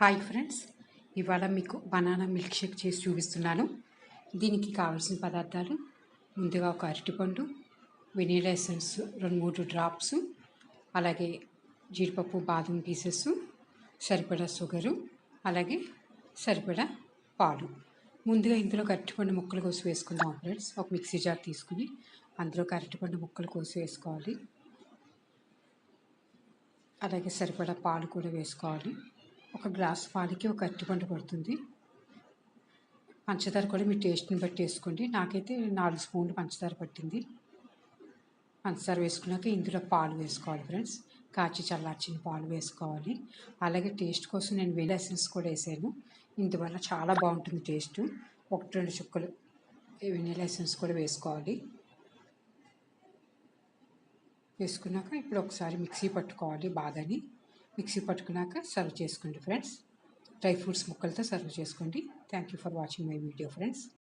Hi friends ఇవాళ మీకు banana milk shake చేసి చూపిస్తున్నాను. దీనికి కావాల్సిన పదార్థాలు ముందుగా ఒక అరటిపండు వెనీలా ఎసెన్స్ రెండు మూడు డ్రాప్స్ అలాగే జీడిపప్పు బాదం పీసెస్ సరిపడా షుగరు అలాగే సరిపడా పాలు. ముందుగా ఇందులో అరటిపండు ముక్కలు కోసి వేసుకుందాం ఫ్రెండ్స్. ఒక మిక్సీ జార్ తీసుకుని అందులో అరటిపండు ముక్కలు కోసి వేసుకోవాలి. అలాగే సరిపడా పాలు కూడా వేసుకోవాలి. ఒక గ్లాస్ పాలకి ఒక అరటిపండు పడుతుంది. పంచదార కూడా మీ టేస్ట్ని బట్టి వేసుకోండి. నాకైతే నాలుగు స్పూన్లు పంచదార పట్టింది. పంచదార వేసుకున్నాక ఇందులో పాలు వేసుకోవాలి ఫ్రెండ్స్. కాచి చల్లార్చిన పాలు వేసుకోవాలి. అలాగే టేస్ట్ కోసం నేను వెనిలా కూడా వేసాను. ఇందువల్ల చాలా బాగుంటుంది టేస్ట్. ఒకటి రెండు చుక్కలు వెనిలా ఎసెన్స్ కూడా వేసుకోవాలి. వేసుకున్నాక ఇప్పుడు ఒకసారి మిక్సీ పట్టుకోవాలి బాగాని. మిక్సీ పట్టుకున్నాక సర్వ్ చేసుకోండి ఫ్రెండ్స్. డ్రై ఫ్రూట్స్ ముక్కలతో సర్వ్ చేసుకోండి. Thank you for watching my video friends